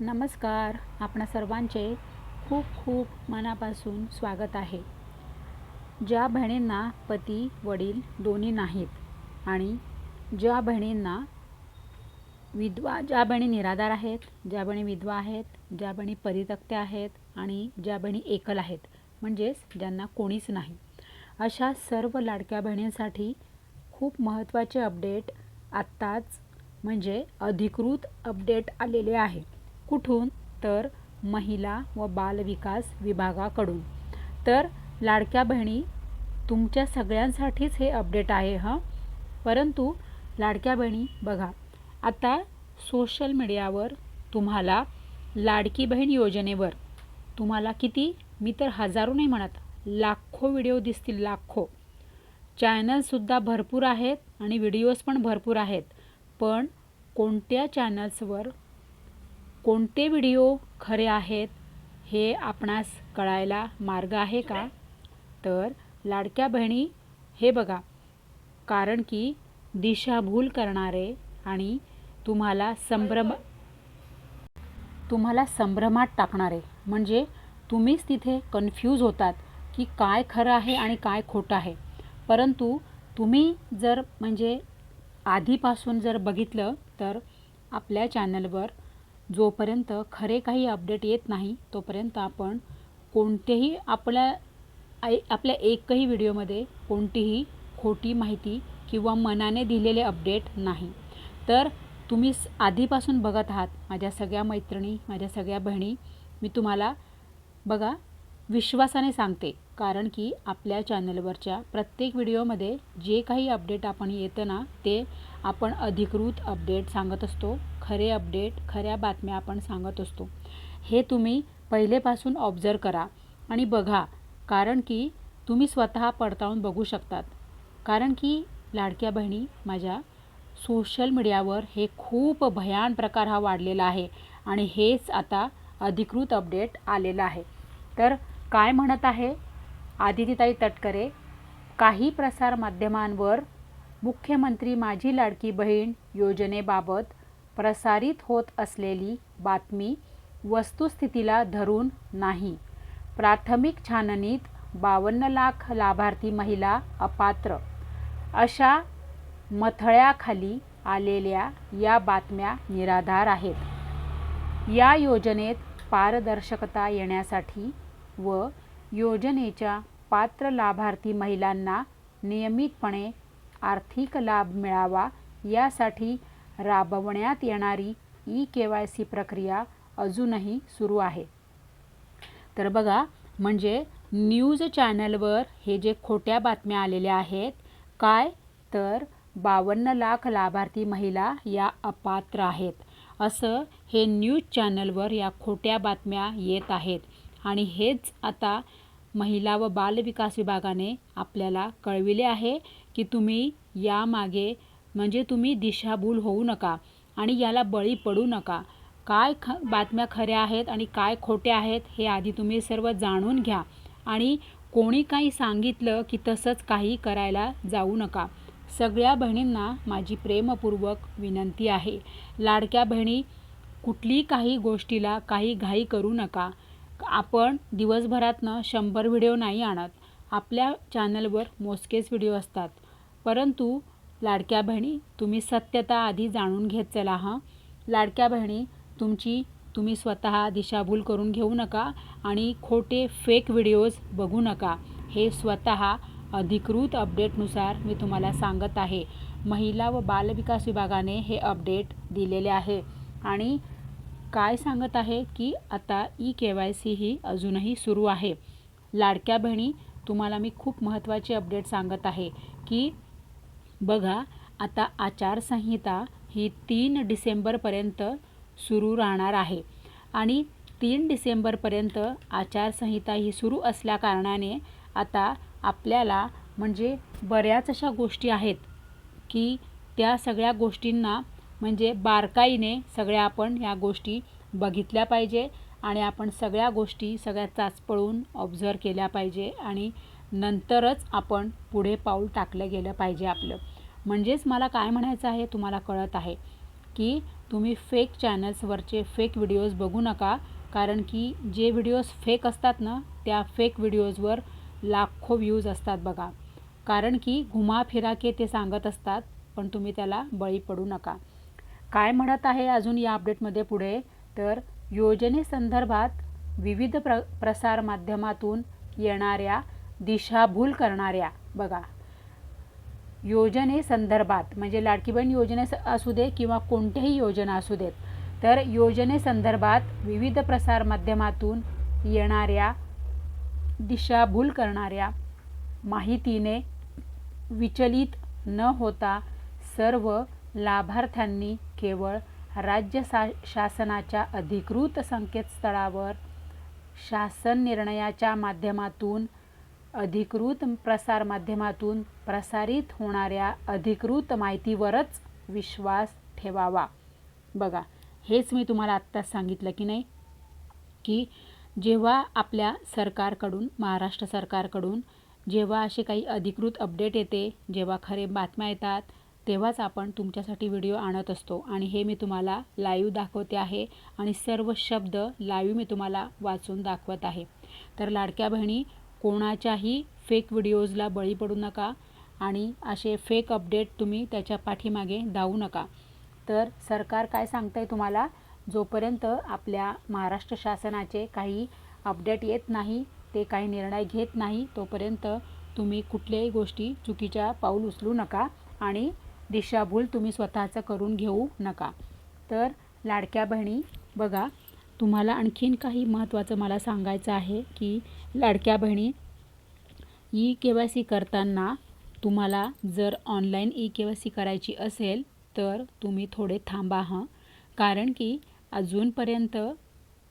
नमस्कार. आपणा सर्वांचे खूप खूप मनापासून स्वागत आहे. ज्या बहिणींना पती वडील दोन्ही नाहीत आणि ज्या बहिणींना विधवा ज्या बहिणी निराधार आहेत ज्या बहिणी विधवा आहेत ज्या बहिणी परितक्त्या आहेत आणि ज्या बहिणी एकल आहेत म्हणजेच ज्यांना कोणीच नाही. अशा सर्व लाडक्या बहिणींसाठी खूप महत्त्वाचे अपडेट आत्ताच म्हणजे अधिकृत अपडेट आलेले आहे. कुठून? तर महिला व बालविकास विभागाकडून. तर लाडक्या बहिणी तुमच्या सगळ्यांसाठीच हे अपडेट आहे हं? परंतु लाडक्या बहिणी बघा आता सोशल मीडियावर तुम्हाला लाडकी बहीण योजनेवर तुम्हाला किती? मी तर हजारो नाही म्हणत लाखो व्हिडिओ दिसतील लाखो. चॅनल्ससुद्धा भरपूर आहेत आणि व्हिडिओज पण भरपूर आहेत पण कोणत्या चॅनल्सवर कोणते व्हिडिओ खरे आहेत हे आपणास कळायला मार्ग आहे का? तर लाडक्या बहिणी हे बघा. कारण की दिशाभूल करणारे आणि तुम्हाला संभ्रम तुम्हाला संभ्रमात टाकणारे. म्हणजे तुम्हीच तिथे कन्फ्यूज होतात की काय खरं आहे आणि काय खोटं आहे. परंतु तुम्ही जर म्हणजे आधीपासून जर बघितलं तर आपल्या चॅनलवर जोपर्यंत खरे काही अपडेट येत नाही तोपर्यंत आपण कोणतेही आपल्या आई आपल्या एकही व्हिडिओमध्ये कोणतीही खोटी माहिती किंवा मनाने दिलेले अपडेट नाही. तर तुम्ही आधीपासून बघत आहात माझ्या सगळ्या मैत्रिणी माझ्या सगळ्या बहिणी मी तुम्हाला बघा विश्वासाने सांगते. कारण की आपल्या चॅनलवरच्या प्रत्येक व्हिडिओमध्ये जे काही अपडेट आपण येतं ना ते आपण अधिकृत अपडेट सांगत असतो. खरे अपडेट खऱ्या बातम्या आपण सांगत असतो. हे तुम्ही पहिलेपासून ऑब्झर्व करा आणि बघा कारण की तुम्ही स्वतः पडताळून बघू शकतात. कारण की लाडक्या बहिणी माझ्या सोशल मीडियावर हे खूप भयान प्रकार हा वाढलेला आहे आणि हेच आता अधिकृत अपडेट आलेलं आहे. तर काय म्हणत आहे? आदितीताई तटकरे काही प्रसार माध्यमांवर मुख्यमंत्री माझी लाडकी बहीण योजनेबाबत प्रसारित होत असलेली बातमी वस्तुस्थितीला धरून नाही. प्राथमिक छाननीत बावन्न लाख लाभार्थी महिला अपात्र. अशा मथळ्याखाली आलेल्या या बातम्या निराधार आहेत. या योजनेत पारदर्शकता येण्यासाठी व योजनेच्या पात्र लाभार्थी महिलांना नियमितपणे आर्थिक लाभ मिळावा यासाठी राबवण्यात येणारी ई के वाय सी प्रक्रिया अजूनही सुरू आहे. तर बघा म्हणजे न्यूज चॅनलवर हे जे खोट्या बातम्या आलेल्या आहेत काय? तर बावन्न लाख लाभार्थी महिला या अपात्र आहेत. असं हे न्यूज चॅनलवर या खोट्या बातम्या येत आहेत. आणि हेच आता महिला व बालविकास विभागाने आपल्याला कळविले आहे की तुम्ही यामागे म्हणजे तुम्ही दिशाभूल होऊ नका आणि याला बळी पडू नका. काय ख बातम्या खऱ्या आहेत आणि काय खोट्या आहेत हे आधी तुम्ही सर्व जाणून घ्या आणि कोणी काही सांगितलं की तसंच काही करायला जाऊ नका. सगळ्या बहिणींना माझी प्रेमपूर्वक विनंती आहे. लाडक्या बहिणी कुठली काही गोष्टीला काही घाई करू नका. आपण दिवसभरातनं शंभर व्हिडिओ नाही आणत. आपल्या चॅनलवर मोजकेच व्हिडिओ असतात. परंतु लाडक्या बहिणी तुम्ही सत्यता आधी जाणून घेत चला हां? लाडक्या बहिणी तुमची तुम्ही स्वतः दिशाभूल करून घेऊ नका आणि खोटे फेक व्हिडिओज बघू नका. हे स्वतः अधिकृत अपडेटनुसार मी तुम्हाला सांगत आहे. महिला व बालविकास विभागाने हे अपडेट दिलेले आहे. आणि काय सांगत आहे की आता ई के वाय सी ही अजूनही सुरू आहे. लाडक्या बहिणी तुम्हाला मी खूप महत्त्वाचे अपडेट सांगत आहे की बघा आता आचारसंहिता ही तीन डिसेंबरपर्यंत सुरू राहणार आहे. आणि तीन डिसेंबरपर्यंत आचारसंहिता ही सुरू असल्याकारणाने आता आपल्याला म्हणजे बऱ्याच अशा गोष्टी आहेत की त्या सगळ्या गोष्टींना म्हणजे बारकाईने सगळ्या आपण या गोष्टी बघितल्या पाहिजे आणि आपण सगळ्या गोष्टी सगळ्या चाचपळून ऑब्झर्व केल्या पाहिजे आणि नंतरच आपण पुढे पाऊल टाकलं गेलं पाहिजे आपलं. म्हणजेच मला काय म्हणायचं आहे तुम्हाला कळत आहे की तुम्ही फेक चॅनल्सवरचे फेक व्हिडिओज बघू नका कारण की जे व्हिडिओज फेक असतात ना त्या फेक व्हिडिओजवर लाखो व्ह्यूज असतात बघा. कारण की घुमा फिरा के ते सांगत असतात पण तुम्ही त्याला बळी पडू नका. काय म्हणत आहे अजून या अपडेटमध्ये पुढे? तर योजनेसंदर्भात विविध प्र प्रसारमाध्यमातून येणाऱ्या दिशाभूल करणाऱ्या. बघा. योजनेसंदर्भात म्हणजे लाडकी बहीण योजने असू दे किंवा कोणत्याही योजना असू देत तर योजनेसंदर्भात विविध प्रसारमाध्यमातून येणाऱ्या दिशाभूल करणाऱ्या माहितीने विचलित न होता सर्व लाभार्थ्यांनी केवळ राज्य सा शासनाच्या अधिकृत संकेतस्थळावर शासन निर्णयाच्या माध्यमातून अधिकृत प्रसारमाध्यमातून प्रसारित होणाऱ्या अधिकृत माहितीवरच विश्वास ठेवावा. बघा हेच मी तुम्हाला आत्ताच सांगितलं की नाही? की जेव्हा आपल्या सरकारकडून महाराष्ट्र सरकारकडून जेव्हा असे काही अधिकृत अपडेट येते जेव्हा खरे बातम्या येतात तेव्हाच आपण तुमच्यासाठी व्हिडिओ आणत असतो. आणि हे मी तुम्हाला लाईव्ह दाखवते आहे आणि सर्व शब्द लाईव्ह मी तुम्हाला वाचून दाखवत आहे. तर लाडक्या बहिणी कोणाच्याही फेक व्हिडिओजला बळी पडू नका आणि असे फेक अपडेट तुम्ही त्याच्या पाठीमागे धावू नका. तर सरकार काय सांगतं आहे तुम्हाला? जोपर्यंत आपल्या महाराष्ट्र शासनाचे काही अपडेट येत नाही ते काही निर्णय घेत नाही तोपर्यंत तुम्ही कुठल्याही गोष्टी चुकीच्या पाऊल उचलू नका आणि दिशाभूल तुम्ही स्वतःचं करून घेऊ नका. तर लाडक्या बहिणी बघा तुम्हाला आणखीन काही महत्त्वाचं मला सांगायचं आहे की लाडक्या बहिणी ई के वाय सी करताना तुम्हाला जर online E K Y C करायची असेल तर तुम्ही थोडे थांबा हं. कारण की अजूनपर्यंत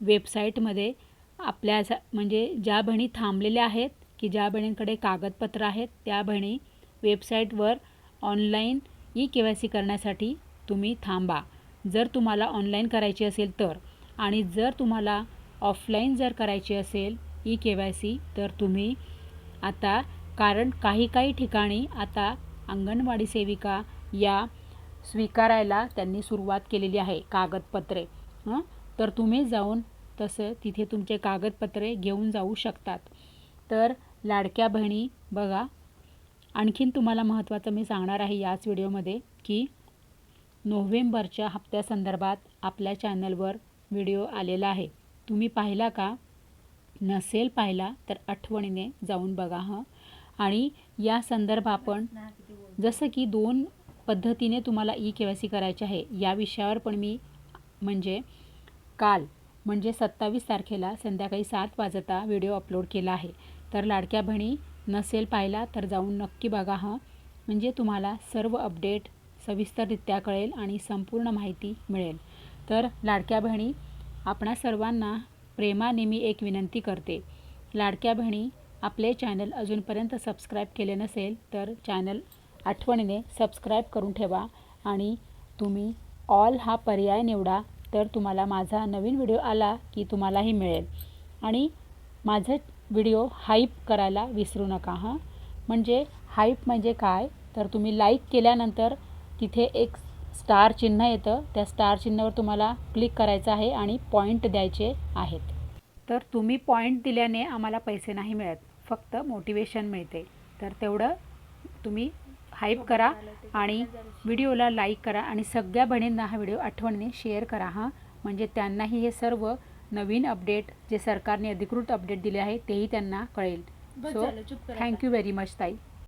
वेबसाईटमध्ये आपल्या म्हणजे ज्या बहिणी थांबलेल्या आहेत की ज्या बहिणींकडे कागदपत्र आहेत त्या बहिणी वेबसाईटवर online E K Y C करण्यासाठी तुम्ही थांबा. जर तुम्हाला ऑनलाईन करायची असेल तर आणि जर तुम्हाला ऑफलाईन जर करायची असेल ई के वाय सी तर तुम्ही आता कारण काही काही ठिकाणी आता अंगणवाडी सेविका या स्वीकारायला त्यांनी सुरुवात केलेली आहे कागदपत्रे. हं? तर तुम्ही जाऊन तसं तिथे तुमचे कागदपत्रे घेऊन जाऊ शकतात. तर लाडक्या बहिणी बघा आणखीन तुम्हाला महत्त्वाचं मी सांगणार आहे याच व्हिडिओमध्ये की नोव्हेंबरच्या हप्त्यासंदर्भात आपल्या चॅनलवर व्हिडिओ आलेला आहे. तुम्ही पाहिला का? नसेल पाहिला तर आठवणीने जाऊन बघा हं. आणि या संदर्भ आपण जसं की दोन पद्धतीने तुम्हाला ई के वाय सी करायचे आहे या विषयावर पण मी म्हणजे काल म्हणजे सत्तावीस तारखेला संध्याकाळी सात वाजता व्हिडिओ अपलोड केला आहे. तर लाडक्या बहिणी नसेल पाहिला तर जाऊन नक्की बघा हं. म्हणजे तुम्हाला सर्व अपडेट सविस्तररित्या कळेल आणि संपूर्ण माहिती मिळेल. तर लाडक्या बहिणी आपणा सर्वांना प्रेमाने मी एक विनंती करते. लाडक्या बहिणी आपले चॅनल अजूनपर्यंत सबस्क्राईब केले नसेल तर चॅनल आठवणीने सबस्क्राईब करून ठेवा आणि तुम्ही ऑल हा पर्याय निवडा तर तुम्हाला माझा नवीन व्हिडिओ आला की तुम्हालाही मिळेल. आणि माझं व्हिडिओ हाईप करायला विसरू नका हां. म्हणजे हाईप म्हणजे काय? तर तुम्ही लाईक केल्यानंतर तिथे एक स्टार चिन्ह येतं. त्या स्टार चिन्हावर तुम्हाला क्लिक करायचं आहे आणि पॉईंट द्यायचे आहेत. तर तुम्ही पॉईंट दिल्याने आम्हाला पैसे नाही मिळत. फक्त मोटिवेशन मिळते. तर तेवढं तुम्ही हाईप करा आणि व्हिडिओला लाईक करा आणि सगळ्या बहिणींना हा व्हिडिओ आठवणीने शेअर करा हां. म्हणजे त्यांनाही हे सर्व नवीन अपडेट जे सरकारने अधिकृत अपडेट दिले आहे तेही त्यांना कळेल. सो थँक्यू व्हेरी मच ताई.